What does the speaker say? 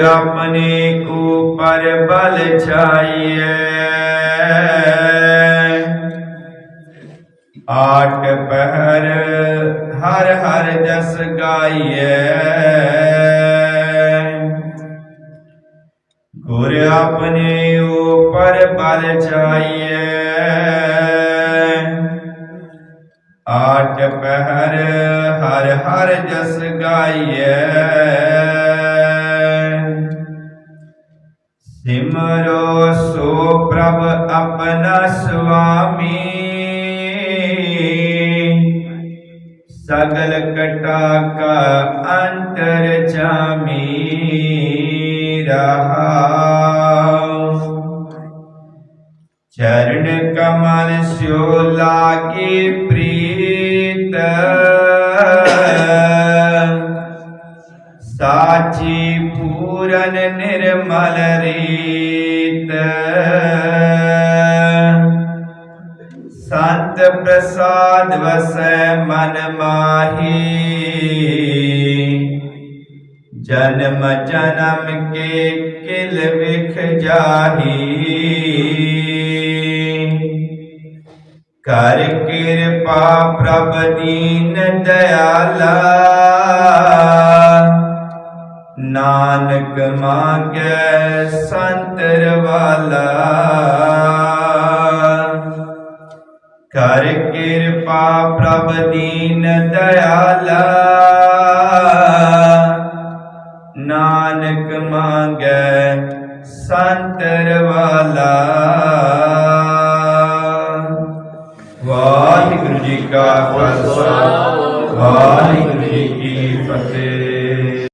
ਗੁਰ ਆਪਣੇ ਕੋ ਪਰ ਬਲ ਛਾਈਐ। ਆਟ ਪਹਿਰ ਹਰ ਹਰ ਜਸ ਗਾਈਐ। ਗੁਰ ਆਪਣੇ ਉਪਰ ਬਲ ਛਾਈਐ। ਆਟ ਪਹਿਰ ਹਰ ਹਰ ਜਸ ਸਿਮਰੋ ਸੋ ਪ੍ਰਭ ਆਪਣਾ ਸੁਆਮੀ ਸਗਲ ਕਟਾ ਕਾ ਅੰਤਰ ਜਾਮੀ ਰਹਾਉ ਚਰਨ ਕਮਲ ਸਿਓ ਲਾਗੇ ਪ੍ਰੀਤ। ਸਾਚੀ ਪੂਰਨ ਨਿਰਮਲ ਰੀਤ ਸੰਤ ਪ੍ਰਸਾਦ ਵਸੈ ਮਨ ਮਾਹੀ ਜਨਮ ਜਨਮ ਕੇ ਕਿਲ ਵਿਖ ਜਾਹੀ ਕਰ ਕਿਰਪਾ ਪ੍ਰਭ ਦੀਨ ਦਇਆਲਾ ਨਾਨਕ ਮਾਗੈ ਸੰਤਰ ਵਾਲਾ ਕਰ ਕਿਰਪਾ ਪ੍ਰਭ ਦੀਨ ਦਇਆਲਾ। ਨਾਨਕ ਮੰਗੈ ਸੰਤਰ ਵਾਲਾ ਵਾਹਿਗੁਰੂ ਜੀ ਕਾ ਖਾਲਸਾ।